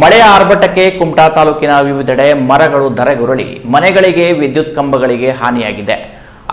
ಮಳೆಯ ಆರ್ಭಟಕ್ಕೆ ಕುಮಟಾ ತಾಲೂಕಿನ ವಿವಿಧೆಡೆ ಮರಗಳು ಧರೆಗುರುಳಿ, ಮನೆಗಳಿಗೆ ವಿದ್ಯುತ್ ಕಂಬಗಳಿಗೆ ಹಾನಿಯಾಗಿದೆ.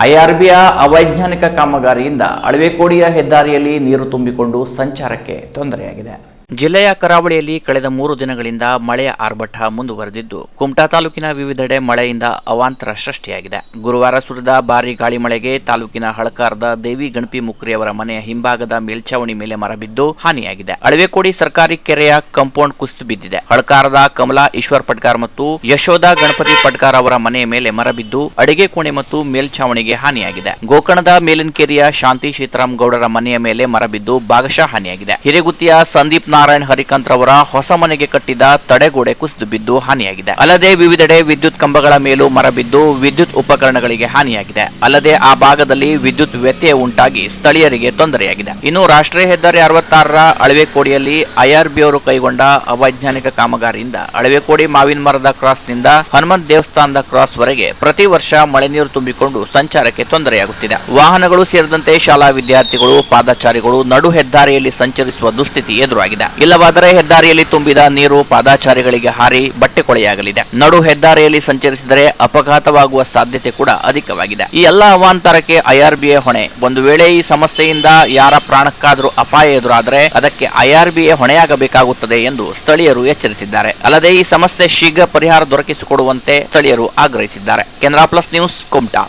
ಐಆರ್ಬಿಯ ಅವೈಜ್ಞಾನಿಕ ಕಾಮಗಾರಿಯಿಂದ ಅಳವೆಕೋಡಿಯ ಹೆದ್ದಾರಿಯಲ್ಲಿ ನೀರು ತುಂಬಿಕೊಂಡು ಸಂಚಾರಕ್ಕೆ ತೊಂದರೆಯಾಗಿದೆ. ಜಿಲ್ಲೆಯ ಕರಾವಳಿಯಲ್ಲಿ ಕಳೆದ ಮೂರು ದಿನಗಳಿಂದ ಮಳೆಯ ಆರ್ಭಟ ಮುಂದುವರೆದಿದ್ದು, ಕುಮಟಾ ತಾಲೂಕಿನ ವಿವಿಧೆಡೆ ಮಳೆಯಿಂದ ಅವಾಂತರ ಸೃಷ್ಟಿಯಾಗಿದೆ. ಗುರುವಾರ ಸುರಿದ ಭಾರೀ ಗಾಳಿ ಮಳೆಗೆ ತಾಲೂಕಿನ ಹಳಕಾರದ ದೇವಿ ಗಣಪಿ ಮುಕ್ರಿಯವರ ಮನೆಯ ಹಿಂಭಾಗದ ಮೇಲ್ಚಾವಣಿ ಮೇಲೆ ಮರಬಿದ್ದು ಹಾನಿಯಾಗಿದೆ. ಅಳವೆಕೋಡಿ ಸರ್ಕಾರಿ ಕೆರೆಯ ಕಾಂಪೌಂಡ್ ಕುಸಿದು ಬಿದ್ದಿದೆ. ಹಳಕಾರದ ಕಮಲಾ ಈಶ್ವರ್ ಪಟ್ಕಾರ್ ಮತ್ತು ಯಶೋಧ ಗಣಪತಿ ಪಟ್ಕಾರ್ ಅವರ ಮನೆಯ ಮೇಲೆ ಮರಬಿದ್ದು ಅಡಿಗೆ ಕೋಣೆ ಮತ್ತು ಮೇಲ್ಛಾವಣಿಗೆ ಹಾನಿಯಾಗಿದೆ. ಗೋಕರ್ಣದ ಮೇಲಿನಕೆರೆಯ ಶಾಂತಿ ಸೀತಾರಾಮ್ ಗೌಡರ ಮನೆಯ ಮೇಲೆ ಮರಬಿದ್ದು ಭಾಗಶಃ ಹಾನಿಯಾಗಿದೆ. ಹಿರೇಗುತ್ತಿಯ ಸಂದೀಪ್ ನಾರಾಯಣ್ ಹರಿಕಂತ್ ರವರ ಹೊಸ ಮನೆಗೆ ಕಟ್ಟಿದ ತಡೆಗೋಡೆ ಕುಸಿದು ಬಿದ್ದು ಹಾನಿಯಾಗಿದೆ. ಅಲ್ಲದೆ ವಿವಿಧೆಡೆ ವಿದ್ಯುತ್ ಕಂಬಗಳ ಮೇಲೂ ಮರ ಬಿದ್ದು ವಿದ್ಯುತ್ ಉಪಕರಣಗಳಿಗೆ ಹಾನಿಯಾಗಿದೆ. ಅಲ್ಲದೆ ಆ ಭಾಗದಲ್ಲಿ ವಿದ್ಯುತ್ ವ್ಯತ್ಯಯ ಉಂಟಾಗಿ ಸ್ಥಳೀಯರಿಗೆ ತೊಂದರೆಯಾಗಿದೆ. ಇನ್ನು ರಾಷ್ಟ್ರೀಯ ಹೆದ್ದಾರಿ ಅರವತ್ತಾರರ ಅಳವೆಕೋಡಿಯಲ್ಲಿ ಐಆರ್ಬಿ ಅವರು ಕೈಗೊಂಡ ಅವೈಜ್ಞಾನಿಕ ಕಾಮಗಾರಿಯಿಂದ ಅಳವೆಕೋಡಿ ಮಾವಿನ ಮರದ ಕ್ರಾಸ್ನಿಂದ ಹನುಮಂತ್ ದೇವಸ್ಥಾನದ ಕ್ರಾಸ್ ವರೆಗೆ ಪ್ರತಿ ವರ್ಷ ಮಳೆ ನೀರು ತುಂಬಿಕೊಂಡು ಸಂಚಾರಕ್ಕೆ ತೊಂದರೆಯಾಗುತ್ತಿದೆ. ವಾಹನಗಳು ಸೇರಿದಂತೆ ಶಾಲಾ ವಿದ್ಯಾರ್ಥಿಗಳು, ಪಾದಚಾರಿಗಳು ನಡು ಹೆದ್ದಾರಿಯಲ್ಲಿ ಸಂಚರಿಸುವ ದುಸ್ಥಿತಿ ಎದುರಾಗಿದೆ. ಇಲ್ಲವಾದರೆ ಹೆದ್ದಾರಿಯಲ್ಲಿ ತುಂಬಿದ ನೀರು ಪಾದಾಚಾರಿಗಳಿಗೆ ಹಾರಿ ಬಟ್ಟೆ ಕೊಳೆಯಾಗಲಿದೆ. ನಡು ಹೆದ್ದಾರಿಯಲ್ಲಿ ಸಂಚರಿಸಿದರೆ ಅಪಘಾತವಾಗುವ ಸಾಧ್ಯತೆ ಕೂಡ ಅಧಿಕವಾಗಿದೆ. ಈ ಎಲ್ಲ ಅವಾಂತರಕ್ಕೆ ಐಆರ್ಬಿಎ ಹೊಣೆ. ಒಂದು ವೇಳೆ ಈ ಸಮಸ್ಯೆಯಿಂದ ಯಾರ ಪ್ರಾಣಕ್ಕಾದರೂ ಅಪಾಯ ಎದುರಾದರೆ ಅದಕ್ಕೆ ಐಆರ್ಬಿಎ ಹೊಣೆಯಾಗಬೇಕಾಗುತ್ತದೆ ಎಂದು ಸ್ಥಳೀಯರು ಎಚ್ಚರಿಸಿದ್ದಾರೆ. ಅಲ್ಲದೆ ಈ ಸಮಸ್ಯೆ ಶೀಘ್ರ ಪರಿಹಾರ ದೊರಕಿಸಿಕೊಡುವಂತೆ ಸ್ಥಳೀಯರು ಆಗ್ರಹಿಸಿದ್ದಾರೆ. Canara plus news Kumta.